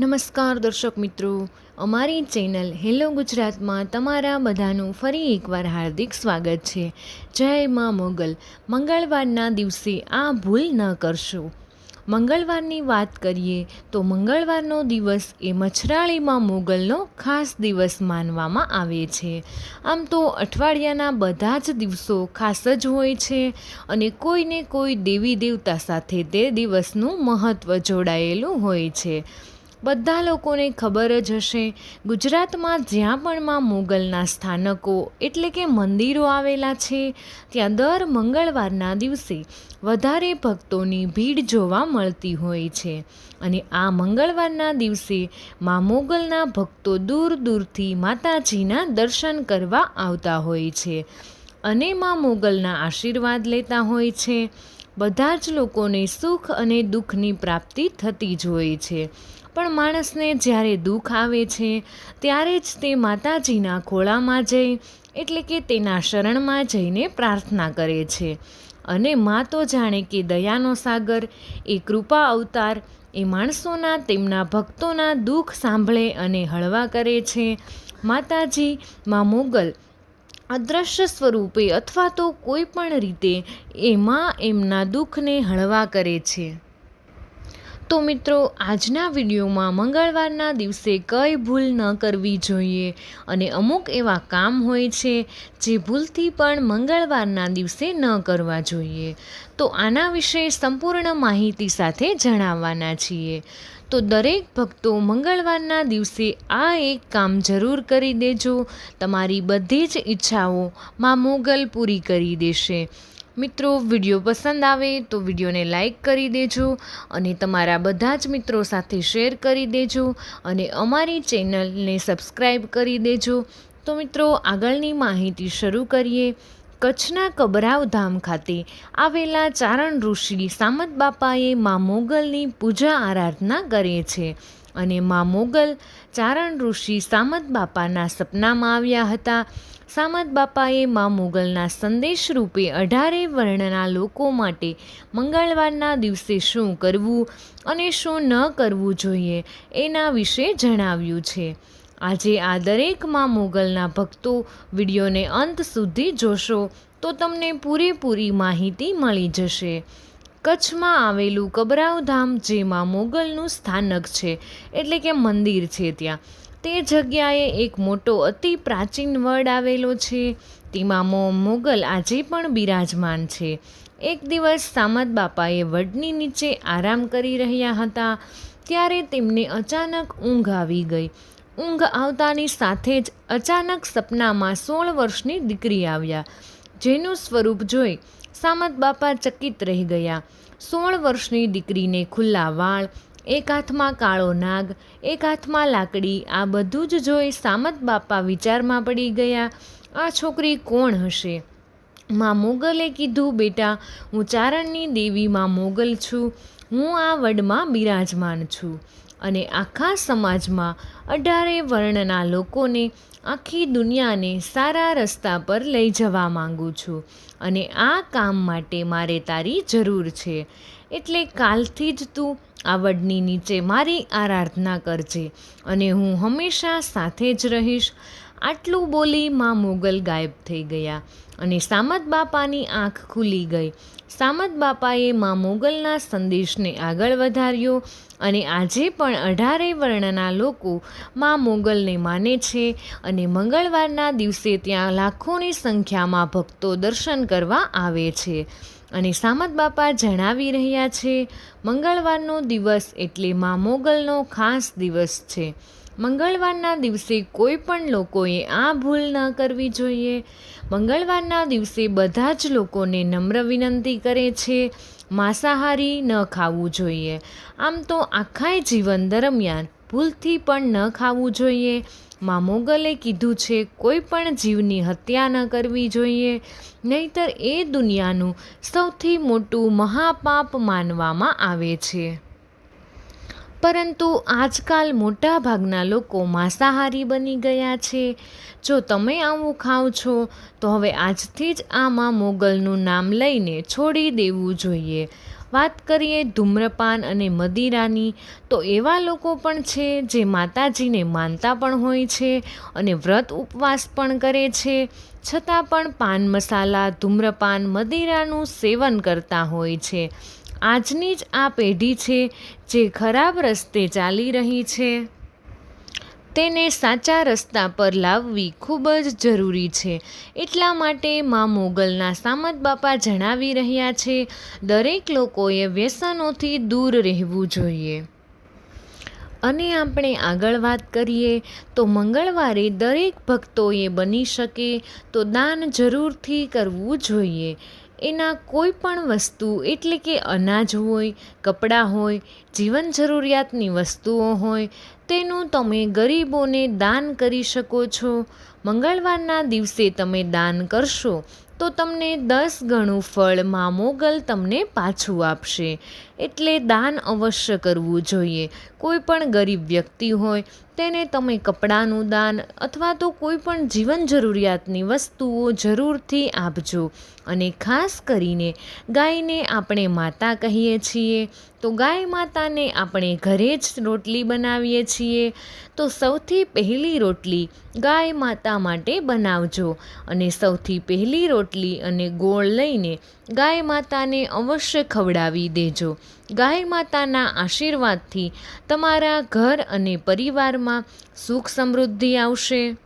નમસ્કાર દર્શક મિત્રો. અમારી ચેનલ હેલો ગુજરાતમાં તમારા બધાનું ફરી એકવાર હાર્દિક સ્વાગત છે. જય માં મોગલ. મંગળવારના દિવસે આ ભૂલ ન કરશો. મંગળવારની વાત કરીએ તો મંગળવારનો દિવસ એ મછરાળીમાં મોગલનો ખાસ દિવસ માનવામાં આવે છે. આમ તો અઠવાડિયાના બધા જ દિવસો ખાસ જ હોય છે અને કોઈને કોઈ દેવી દેવતા સાથે તે દિવસનું મહત્ત્વ જોડાયેલું હોય છે. બધા લોકોને ખબર જ હશે. ગુજરાતમાં જ્યાં પણ માં મોગલના સ્થાનકો એટલે કે મંદિરો આવેલા છે, ત્યાં દર મંગળવારના દિવસે વધારે ભક્તોની ભીડ જોવા મળતી હોય છે. અને આ મંગળવારના દિવસે મા મોગલના ભક્તો દૂર દૂરથી માતાજીના દર્શન કરવા આવતા હોય છે. અને મા મોગલના આશીર્વાદ લેતા હોય છે. બધા જ લોકોને સુખ અને દુઃખની પ્રાપ્તિ થતી જ હોય છે. પણ માણસને જ્યારે દુઃખ આવે છે, ત્યારે જ તે માતાજીના ખોળામાં જઈ, એટલે કે તેના શરણમાં જઈને પ્રાર્થના કરે છે. અને મા તો જાણે કે દયાનો સાગર, એ કૃપા અવતાર, એ માણસોના તેમના ભક્તોના દુઃખ સાંભળે અને હળવા કરે છે. માતાજી, મા મોગલ અદૃશ્ય સ્વરૂપે અથવા તો કોઈપણ રીતે એમાં એમના દુઃખને હળવા કરે છે. તો મિત્રો, આજના વિડીયોમાં મંગળવારના દિવસે કઈ ભૂલ ન કરવી જોઈએ અને અમુક એવા કામ હોય છે જે ભૂલથી પણ મંગળવારના દિવસે ન કરવા જોઈએ. તો આના વિશે સંપૂર્ણ માહિતી સાથે જણાવવાના છીએ. તો દરેક ભક્તો મંગળવારના દિવસે આ એક કામ જરૂર કરી દેજો. તમારી બધી જ ઈચ્છાઓ માં મોગલ પૂરી કરી દેશે. મિત્રો, વીડિયો પસંદ આવે તો વિડીયોને લાઈક કરી દેજો અને તમારા બધા જ મિત્રો સાથે શેર કરી દેજો અને અમારી ચેનલને સબસ્ક્રાઈબ કરી દેજો. તો મિત્રો, આગળની માહિતી શરૂ કરીએ. કચ્છના કબરાવ ધામ ખાતે આવેલા ચારણ ઋષિ સામત બાપાએ મા મોગલની પૂજા આરાધના કરે છે. અને મા મોગલ, ચારણ ઋષિ સામત બાપાના સપનામાં આવ્યા હતા. સામત બાપાએ મા મોગલના સંદેશ રૂપે અઢારે વર્ણના લોકો માટે મંગળવારના દિવસે શું કરવું અને શું ન કરવું જોઈએ એના વિશે જણાવ્યું છે. આજે આ દરેકમાં મોગલના ભક્તો વિડીયોને અંત સુધી જોશો તો તમને પૂરેપૂરી માહિતી મળી જશે. કચ્છમાં આવેલું કબરાવ ધામ, જેમાં મોગલનું સ્થાનક છે, એટલે કે મંદિર છે ત્યાં. તે જગ્યાએ એક મોટો અતિ પ્રાચીન વડ આવેલો છે. તેમાં મો, મોગલ આજે પણ બિરાજમાન છે. એક દિવસ સામત બાપાએ વડની નીચે આરામ કરી રહ્યા હતા, ત્યારે તેમને અચાનક ઊંઘ આવી ગઈ. ઊંઘ આવતાની સાથે જ અચાનક સપનામાં સોળ વર્ષની દીકરી આવ્યા, જેનું સ્વરૂપ જોઈ સામત બાપા ચકિત રહી ગયા. સોળ વર્ષની દીકરીને ખુલ્લા વાળ, એક હાથમાં કાળો નાગ, એક હાથમાં લાકડી, આ બધું જ જોઈ સામત બાપા વિચારમાં પડી ગયા, આ છોકરી કોણ હશે? માં મોગલે કીધું, બેટા, હું ચારણની દેવી માં મોગલ છું. હું આ વડમાં બિરાજમાન છું. અને આખા સમાજમાં અઢારે વર્ણના લોકોને આખી દુનિયાને સારા રસ્તા પર લઈ જવા માંગુ છું. અને આ કામ માટે મારે તારી જરૂર છે. એટલે કાલથી જ તું આ વડની નીચે મારી આરાધના કરજે અને હું હંમેશા સાથે જ રહીશ. આટલું બોલી માં મોગલ ગાયબ થઈ ગયા અને સામત બાપાની આંખ ખુલી ગઈ. સામત બાપાએ માં મોગલના સંદેશને આગળ વધાર્યો અને આજે પણ અઢારે વર્ણના લોકો માં મોગલને માને છે અને મંગળવારના દિવસે ત્યાં લાખોની સંખ્યામાં ભક્તો દર્શન કરવા આવે છે. અને સામત બાપા જણાવી રહ્યા છે, મંગળવારનો દિવસ એટલે માં મોગલનો ખાસ દિવસ છે. મંગળવારના દિવસે કોઈ પણ લોકોએ આ ભૂલ ન કરવી જોઈએ. મંગળવારના દિવસે બધા જ લોકોને નમ્ર વિનંતી કરે છે, માંસાહારી ન ખાવું જોઈએ. આમ તો આખાય જીવન દરમિયાન ભૂલથી પણ ન ખાવું જોઈએ. મા મોગલે કીધું છે, કોઈ પણ જીવની હત્યા ન કરવી જોઈએ. નહીતર એ દુનિયાનું સૌથી મોટું મહાપાપ માનવામાં આવે છે. પરંતુ આજકાલ મોટાભાગના લોકો માંસાહારી બની ગયા છે. જો તમે આવું ખાઓ છો, તો હવે આજથી જ આમાં મોગલનું નામ લઈને છોડી દેવું જોઈએ. વાત કરીએ ધૂમ્રપાન અને મદિરાની, તો એવા લોકો પણ છે જે માતાજીને માનતા પણ હોય છે અને વ્રત ઉપવાસ પણ કરે છે. છતાં પણ પાન મસાલા, ધૂમ્રપાન, મદિરાનું સેવન કરતા હોય છે. આજની જ આ પેઢી છે જે ખરાબ રસ્તે ચાલી રહી છે. તેને સાચા રસ્તા પર લાવવી ખૂબ જ જરૂરી છે. એટલા માટે મા મોગલના સામત બાપા જણાવી રહ્યા છે, દરેક લોકોએ વ્યસનોથી દૂર રહેવું જોઈએ. અને આપણે આગળ વાત કરીએ, તો મંગળવારે દરેક ભક્તોએ બની શકે તો દાન જરૂરથી કરવું જોઈએ. એના કોઈ પણ વસ્તુ, એટલે કે અનાજ હોય, કપડાં હોય, જીવન જરૂરિયાતની વસ્તુઓ હોય, તેનું તમે ગરીબોને દાન કરી શકો છો. મંગળવારના દિવસે તમે દાન કરશો, તો તમને દસ ગણું ફળ મા મોગલ તમને પાછું આપશે. એટલે દાન અવશ્ય કરવું જોઈએ. કોઈ પણ ગરીબ વ્યક્તિ હોય તેને તમે કપડાનું દાન અથવા તો કોઈ પણ જીવન જરૂરિયાતની વસ્તુઓ જરૂરથી આપજો. અને ખાસ કરીને ગાયને આપણે માતા કહીએ છીએ. તો ગાય માતાને આપણે ઘરે જ રોટલી બનાવીએ છીએ. તો સૌથી પહેલી રોટલી ગાય માતા માટે બનાવજો. અને સૌથી પહેલી રોટલી અને ગોળ લઈને ગાય માતાને અવશ્ય ખવડાવી દેજો. ગાય માતાના આશીર્વાદથી તમારા ઘર અને પરિવારમાં સુખ સમૃદ્ધિ આવશે.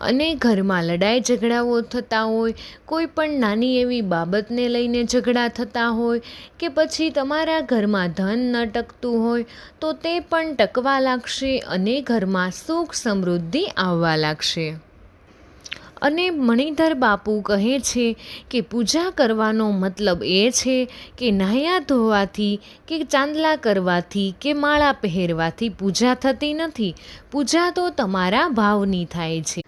અને ઘરમાં લડાઈ ઝઘડાઓ થતા હોય, કોઈ પણ નાની એવી બાબતને લઈને ઝઘડા થતા હોય કે પછી તમારા ઘરમાં ધન ન ટકતું હોય, તો તે પણ ટકવા લાગશે અને ઘરમાં સુખ સમૃદ્ધિ આવવા લાગશે. અને મણિધર બાપુ કહે છે કે પૂજા કરવાનો મતલબ એ છે કે નાહ્યા ધોવાથી કે ચાંદલા કરવાથી કે માળા પહેરવાથી પૂજા થતી નથી. પૂજા તો તમારા ભાવની થાય છે.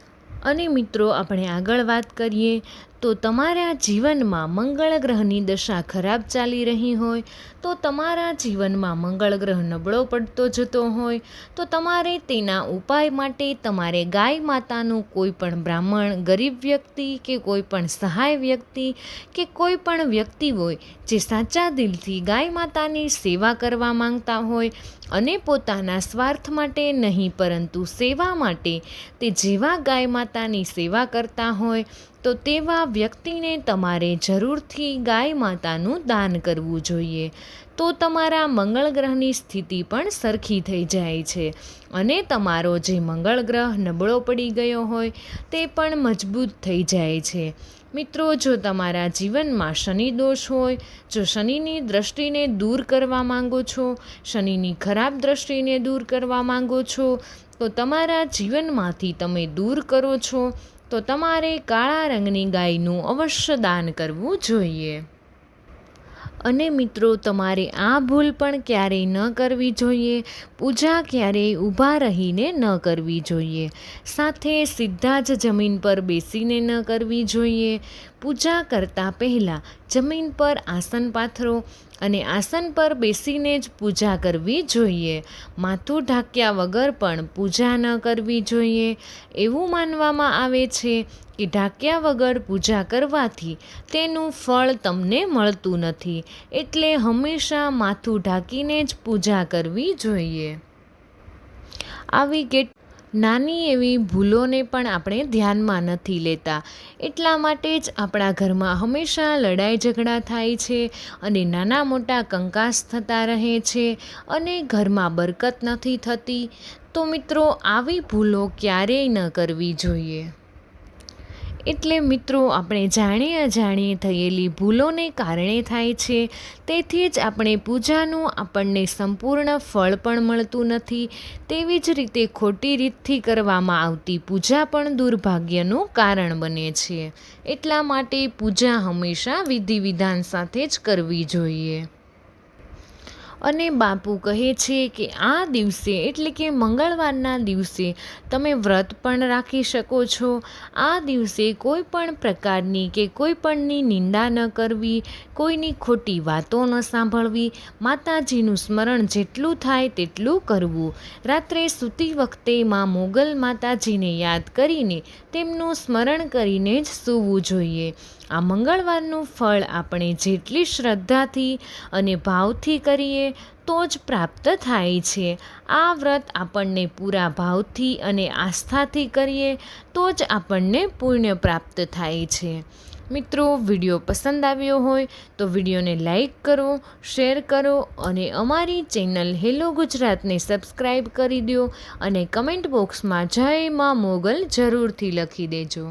અને મિત્રો, આપણે આગળ વાત કરીએ તો તમારા જીવનમાં મંગળ ગ્રહની દશા ખરાબ ચાલી રહી હોય, તો તમારા જીવનમાં મંગળ ગ્રહ નબળો પડતો જતો હોય, તો તમારે તેના ઉપાય માટે તમારે ગાય માતાનું કોઈ પણ બ્રાહ્મણ, ગરીબ વ્યક્તિ કે કોઈ પણ સહાય વ્યક્તિ કે કોઈ પણ વ્યક્તિ હોય, જે સાચા દિલથી ગાય માતાની સેવા કરવા માંગતા હોય અને પોતાના સ્વાર્થ માટે નહીં, પરંતુ સેવા માટે તે જેવા ગાય માતાની સેવા કરતા હોય તો તેવા વ્યક્તિને તમારે જરૂરથી ગાય માતાનું દાન કરવું જોઈએ. તો તમારા મંગળ ગ્રહની સ્થિતિ પણ સરખી થઈ જાય છે અને તમારો જે મંગળ ગ્રહ નબળો પડી ગયો હોય તે પણ મજબૂત થઈ જાય છે. મિત્રો, જો તમારા જીવનમાં શનિ દોષ હોય, જો શનિની દ્રષ્ટિને દૂર કરવા માંગો છો, શનિની ખરાબ દ્રષ્ટિને દૂર કરવા માંગો છો, તો તમારા જીવનમાંથી તમે દૂર કરો છો તો તમારે કાળા રંગની ગાયનું અવશ્ય દાન કરવું જોઈએ. અને મિત્રો, તમારે આ ભૂલ પણ ક્યારેય ન કરવી જોઈએ. પૂજા ક્યારેય ઊભા રહીને ન કરવી જોઈએ. સાથે સીધા જ જમીન પર બેસીને ન કરવી જોઈએ. પૂજા કરતાં પહેલાં જમીન પર આસન પાથરો અને આસન પર બેસીને જ પૂજા કરવી જોઈએ. માથું ઢાંક્યા વગર પણ પૂજા ન કરવી જોઈએ. એવું માનવામાં આવે છે કે ઢાંક્યા વગર પૂજા કરવાથી તેનું ફળ તમને મળતું નથી, એટલે હંમેશા માથું ઢાંકીને જ પૂજા કરવી જોઈએ. આવી કેટ નાની એવી ભૂલોને પણ આપણે ધ્યાનમાં નથી લેતા. એટલા માટે જ આપણા ઘરમાં હંમેશા લડાઈ ઝઘડા થાય છે અને નાના મોટા કંકાસ થતા રહે છે અને ઘરમાં બરકત નથી થતી. તો મિત્રો, આવી ભૂલો ક્યારેય ન કરવી જોઈએ. એટલે મિત્રો, આપણે જાણીએ અજાણીએ થયેલી ભૂલોને કારણે થાય છે. તેથી જ આપણે પૂજાનું આપણને સંપૂર્ણ ફળ પણ મળતું નથી. તેવી જ રીતે ખોટી રીતથી કરવામાં આવતી પૂજા પણ દુર્ભાગ્યનું કારણ બને છે. એટલા માટે પૂજા હંમેશા વિધિ વિધાન સાથે જ કરવી જોઈએ. અને બાપુ કહે છે કે આ દિવસે, એટલે કે મંગળવારના દિવસે, તમે વ્રત પણ રાખી શકો છો. આ દિવસે કોઈ પણ પ્રકારની કે કોઈ પણની નિંદા ન કરવી, કોઈની ખોટી વાતો ન સાંભળવી, માતાજીનું સ્મરણ જેટલું થાય તેટલું કરવું. રાત્રે સૂતી વખતે માં મોગલ માતાજીને યાદ કરીને તેમનું સ્મરણ કરીને જ સૂવું જોઈએ. આ મંગળવારનું ફળ આપણે જેટલી શ્રદ્ધાથી અને ભાવથી કરીએ, તો જ પ્રાપ્ત થાય છે. આ વ્રત આપણને પૂરા ભાવથી અને આસ્થાથી કરીએ, તો જ આપણને પુણ્ય પ્રાપ્ત થાય છે. મિત્રો, વીડિયો પસંદ આવ્યો હોય, તો વિડીયોને લાઈક કરો, શેર કરો અને અમારી ચેનલ હેલો ગુજરાતને સબસ્ક્રાઈબ કરી દો અને કમેન્ટ બોક્સમાં જય માં મોગલ જરૂરથી લખી દેજો.